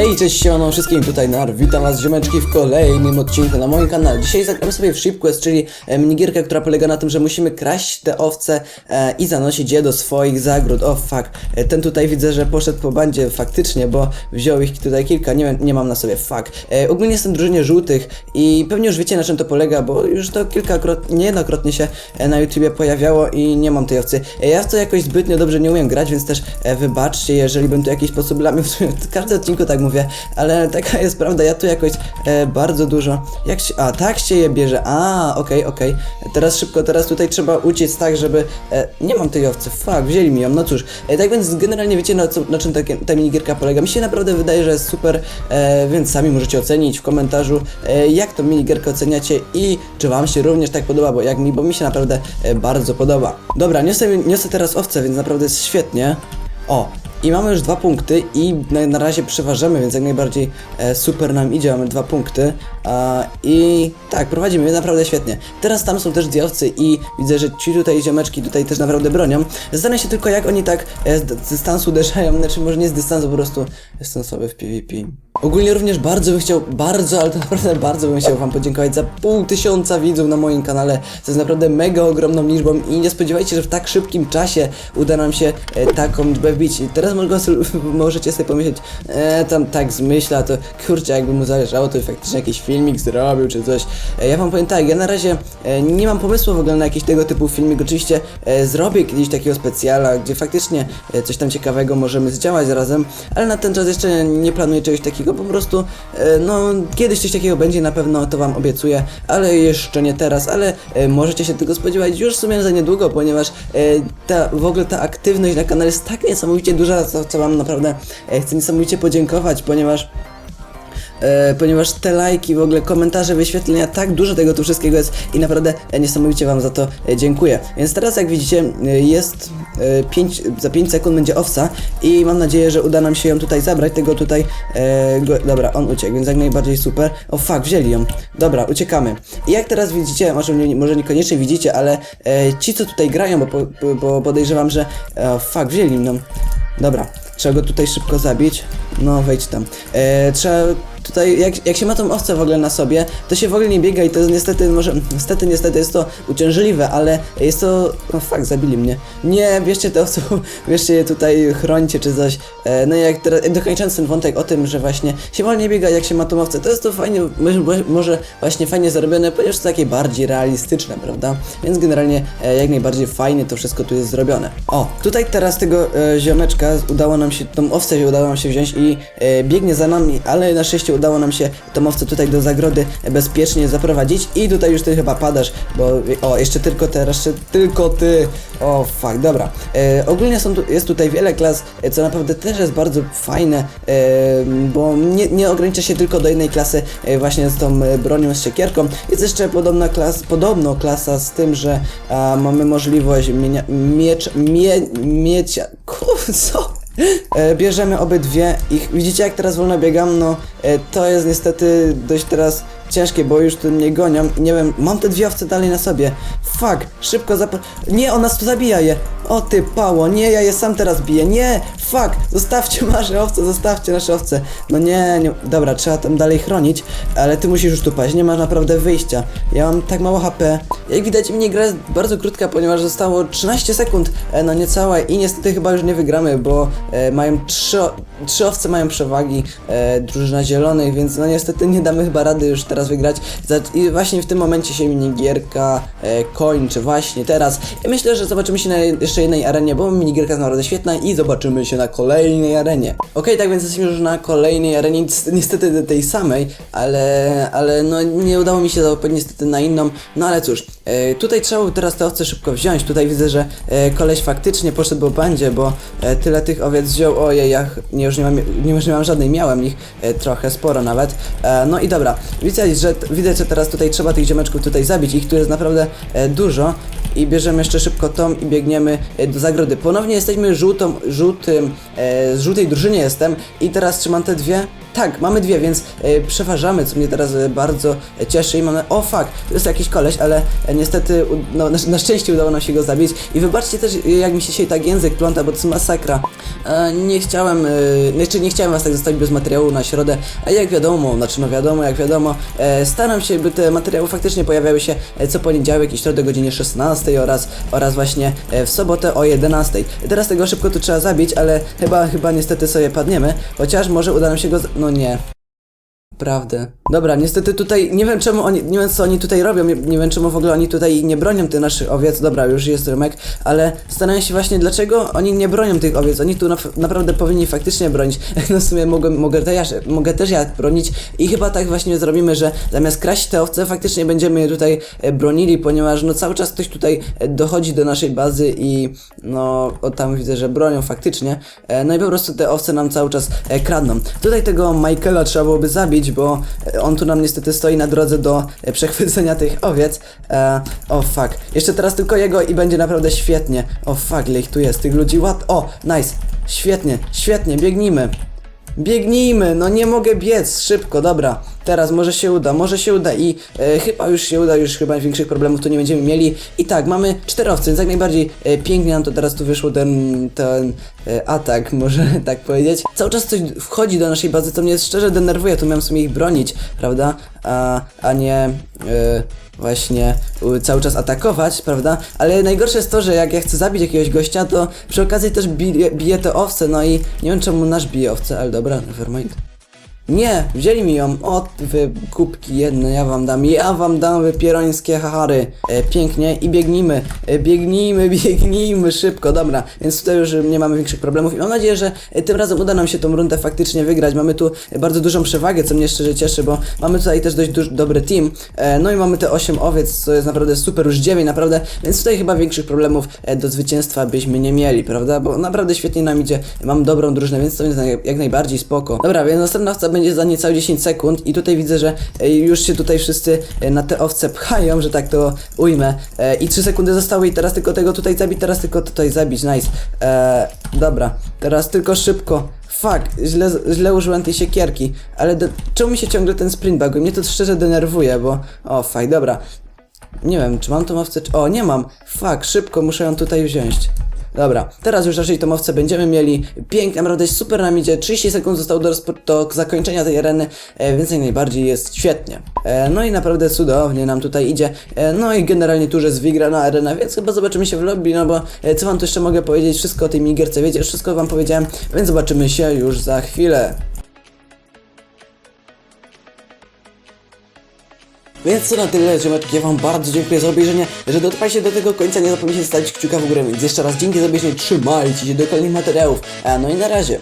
Hej, cześć siemano wszystkim, tutaj Nar, witam was ziomeczki w kolejnym odcinku na moim kanale. Dzisiaj zagramy sobie w Ship Quest, czyli minigierkę, która polega na tym, że musimy kraść te owce e, i zanosić je do swoich zagród. O fuck, e, ten tutaj widzę, że poszedł po bandzie faktycznie, bo wziął ich tutaj kilka, nie, nie mam na sobie, fuck. E, ogólnie jestem w drużynie żółtych i pewnie już wiecie na czym to polega, bo już to kilkakrotnie, niejednokrotnie się e, na YouTubie pojawiało i nie mam tej owcy. E, ja w to jakoś zbytnio dobrze nie umiem grać, więc też e, wybaczcie, jeżeli bym tu jakiś sposób lamił, w każdym odcinku tak mówię, ale taka jest prawda, ja tu jakoś e, bardzo dużo, jak się, a tak się je bierze, a okej, okej, teraz szybko, teraz tutaj trzeba uciec tak, żeby, e, nie mam tej owcy, fuck, wzięli mi ją, no cóż, e, tak więc generalnie wiecie na, co, na czym ta, ta minigierka polega, mi się naprawdę wydaje, że jest super, e, więc sami możecie ocenić w komentarzu, e, jak tą minigierkę oceniacie i czy wam się również tak podoba, bo jak mi, bo mi się naprawdę e, bardzo podoba. Dobra, niosę, niosę teraz owce, więc naprawdę jest świetnie. O, i mamy już dwa punkty i na, na razie przeważamy, więc jak najbardziej e, super nam idzie, mamy dwa punkty. I tak, prowadzimy naprawdę świetnie. Teraz tam są też dwie owce i widzę, że ci tutaj ziomeczki tutaj też naprawdę bronią. Zastanawiam się tylko jak oni tak e, z, dystansu uderzają, znaczy może nie z dystansu, po prostu sobie w PvP. Ogólnie również bardzo bym chciał, bardzo, ale to naprawdę bardzo bym chciał wam podziękować za pół tysiąca widzów na moim kanale. To jest naprawdę mega ogromną liczbą i nie spodziewajcie się, że w tak szybkim czasie uda nam się e, taką liczbę wbić. I teraz może, możecie sobie pomyśleć, e, tam tak zmyśla, to kurczę, jakby mu zależało, to faktycznie jakiś filmik zrobił czy coś. E, ja wam powiem tak, ja na razie e, nie mam pomysłu w ogóle na jakiś tego typu filmik. Oczywiście e, zrobię kiedyś takiego specjala, gdzie faktycznie coś tam ciekawego możemy zdziałać razem, ale na ten czas jeszcze nie planuję czegoś takiego, po prostu no kiedyś coś takiego będzie na pewno, to wam obiecuję, ale jeszcze nie teraz, ale możecie się tego spodziewać już w sumie za niedługo, ponieważ ta, w ogóle ta aktywność na kanale jest tak niesamowicie duża, za co wam naprawdę chcę niesamowicie podziękować, ponieważ E, ponieważ te lajki, w ogóle komentarze, wyświetlenia, tak dużo tego tu wszystkiego jest i naprawdę niesamowicie Wam za to e, dziękuję. Więc teraz jak widzicie e, jest e, 5, za 5 sekund będzie owca i mam nadzieję, że uda nam się ją tutaj zabrać, tego tutaj, e, go, dobra, on uciekł, więc jak najbardziej super. O fuck, wzięli ją. Dobra, uciekamy. I jak teraz widzicie, może, może niekoniecznie widzicie, ale e, ci co tutaj grają, bo, bo podejrzewam, że e, fuck, wzięli ją. Dobra, trzeba go tutaj szybko zabić. No, wejdź tam. E, trzeba tutaj, jak, jak się ma tą owcę w ogóle na sobie, to się w ogóle nie biega i to jest niestety, może, niestety, niestety jest to uciążliwe, ale jest to, no fuck, zabili mnie. Nie, bierzcie te owce, bierzcie je tutaj, chrońcie czy coś. E, no i jak teraz, dokończając ten wątek o tym, że właśnie się wolniej biega, jak się ma tą owcę, to jest to fajnie, może- właśnie fajnie zrobione, ponieważ to takie bardziej realistyczne, prawda? Więc generalnie e, jak najbardziej fajnie to wszystko tu jest zrobione. O, tutaj teraz tego e, ziomeczka udało nam się, tą owcę udało nam się wziąć i e, biegnie za nami, ale na szczęście udało nam się tą owcę tutaj do zagrody bezpiecznie zaprowadzić i tutaj już ty chyba padasz, bo o, jeszcze tylko teraz, jeszcze tylko ty. O, fuck, dobra. E, ogólnie są tu, jest tutaj wiele klas, e, co naprawdę też jest bardzo fajne, e, bo nie, nie ogranicza się tylko do jednej klasy e, właśnie z tą e, bronią, z siekierką. Jest jeszcze podobna klas, podobno klasa z tym, że a, mamy możliwość mienia, miecz, mie, miecia, kur, co? E, bierzemy obydwie ich. Widzicie jak teraz wolno biegam? No e, to jest niestety dość teraz ciężkie, bo już tu mnie gonią i nie wiem, mam te dwie owce dalej na sobie. Fuck, szybko zap... Nie, ona tu zabija je. O ty pało, nie, ja je sam teraz biję. Nie, fuck, zostawcie nasze owce, zostawcie nasze owce. No nie, nie, dobra, trzeba tam dalej chronić, ale ty musisz już tu paść, nie masz naprawdę wyjścia. Ja mam tak mało HP. Jak widać, mnie gra jest bardzo krótka, ponieważ zostało 13 sekund, e, no niecałe i niestety chyba już nie wygramy, bo e, mają trzy, trzy owce mają przewagi e, drużyna zielonych, więc no niestety nie damy chyba rady już teraz wygrać. I właśnie w tym momencie się minigierka e, kończy, właśnie teraz. I myślę, że zobaczymy się na jeszcze jednej arenie, bo minigierka jest naprawdę świetna i zobaczymy się na kolejnej arenie. Okej, tak więc jesteśmy już na kolejnej arenie, niestety tej samej, ale, ale no nie udało mi się niestety na inną, no ale cóż, e, tutaj trzeba by teraz te owce szybko wziąć, tutaj widzę, że e, koleś faktycznie poszedł po bandzie, bo e, tyle tych owiec wziął, ojej, ja nie, już nie mam, nie, już nie mam żadnej, miałem ich trochę, sporo nawet, no i dobra, widać, że, widać, że teraz tutaj trzeba tych ziomeczków tutaj zabić, ich tu jest naprawdę dużo. I bierzemy jeszcze szybko tą i biegniemy do zagrody. Ponownie jesteśmy żółtą, żółtym, z żółtej drużynie jestem. I teraz trzymam te dwie tak, mamy dwie, więc e, przeważamy, co mnie teraz e, bardzo e, cieszy i mamy, o fuck, to jest jakiś koleś, ale niestety, u- no, na, na szczęście udało nam się go zabić i wybaczcie też, jak mi się dzisiaj tak język pląta, bo to jest masakra. E, nie chciałem, e, jeszcze nie chciałem was tak zostawić bez materiału na środę, a jak wiadomo, znaczy no wiadomo, jak wiadomo, e, staram się, by te materiały faktycznie pojawiały się e, co poniedziałek i środę o godzinie 16 oraz, oraz właśnie e, w sobotę o 11. Teraz tego szybko tu trzeba zabić, ale chyba, chyba niestety sobie padniemy, chociaż może uda nam się go, no nie. Prawdę. Dobra, niestety tutaj nie wiem czemu oni, nie wiem co oni tutaj robią, nie, nie wiem czemu w ogóle oni tutaj nie bronią tych naszych owiec. Dobra, już jest rymek, ale zastanawiam się właśnie dlaczego oni nie bronią tych owiec. Oni tu naf- naprawdę powinni faktycznie bronić. No w sumie mogę, mogę, też, ja- mogę też ja bronić i chyba tak właśnie zrobimy, że zamiast kraść te owce, faktycznie będziemy je tutaj e, bronili, ponieważ no cały czas ktoś tutaj e, dochodzi do naszej bazy i no o, tam widzę, że bronią faktycznie. E, no i po prostu te owce nam cały czas kradną. Tutaj tego Michaela trzeba byłoby zabić, bo e, on tu nam niestety stoi na drodze do e, przechwycenia tych owiec. E, o fuck. Jeszcze teraz tylko jego i będzie naprawdę świetnie. O fuck, ile ich tu jest, tych ludzi. What? O, nice. Świetnie, świetnie, biegnijmy. Biegnijmy, no nie mogę biec, szybko, dobra. Teraz może się uda, może się uda i e, chyba już się uda, już chyba większych problemów tu nie będziemy mieli. I tak, mamy cztery owce, więc jak najbardziej e, pięknie nam to teraz tu wyszło ten, ten e, atak, może tak powiedzieć. Cały czas coś wchodzi do naszej bazy, co mnie szczerze denerwuje, tu miałem sobie ich bronić, prawda? A, a nie... E, właśnie cały czas atakować, prawda? Ale najgorsze jest to, że jak ja chcę zabić jakiegoś gościa, to przy okazji też bije, bije te owce, no i nie wiem czemu nasz bije owce, ale dobra, nevermind. Nie, wzięli mi ją. O, wy kubki jedne, ja wam dam. Ja wam dam wy pierońskie hachary. E, pięknie i biegnijmy. E, biegnijmy, biegnijmy szybko, dobra. Więc tutaj już nie mamy większych problemów i mam nadzieję, że e, tym razem uda nam się tą rundę faktycznie wygrać. Mamy tu e, bardzo dużą przewagę, co mnie szczerze cieszy, bo mamy tutaj też dość duż, dobry team. E, no i mamy te 8 owiec, co jest naprawdę super, już 9 naprawdę, więc tutaj chyba większych problemów e, do zwycięstwa byśmy nie mieli, prawda? Bo naprawdę świetnie nam idzie. Mam dobrą drużynę, więc to jest jak- najbardziej spoko. Dobra, więc następna będzie za niecałe 10 sekund i tutaj widzę, że e, już się tutaj wszyscy e, na te owce pchają, że tak to ujmę. E, I 3 sekundy zostały i teraz tylko tego tutaj zabić, teraz tylko tutaj zabić, nice. Dobra, teraz tylko szybko. Fuck, źle, źle użyłem tej siekierki, ale do, czemu mi się ciągle ten sprint buguje? Mnie to szczerze denerwuje, bo... O, fuck, dobra. Nie wiem, czy mam tą owcę, czy... O, nie mam. Fuck, szybko, muszę ją tutaj wziąć. Dobra, teraz już raczej tą owcę będziemy mieli. Pięknie, naprawdę super nam idzie. 30 sekund zostało do, do zakończenia tej areny, e, więc najbardziej jest świetnie. E, no i naprawdę cudownie nam tutaj idzie. E, no i generalnie tu jest wygrana arena, więc chyba zobaczymy się w lobby, no bo e, co wam tu jeszcze mogę powiedzieć? Wszystko o tej minigierce wiecie, wszystko wam powiedziałem, więc zobaczymy się już za chwilę. Więc co na tyle, ziomeczki, ja wam bardzo dziękuję za obejrzenie, że dotrwaliście do tego końca, nie zapomnijcie zostawić kciuka w górę, więc jeszcze raz dzięki za obejrzenie, trzymajcie się do kolejnych materiałów, a no i na razie.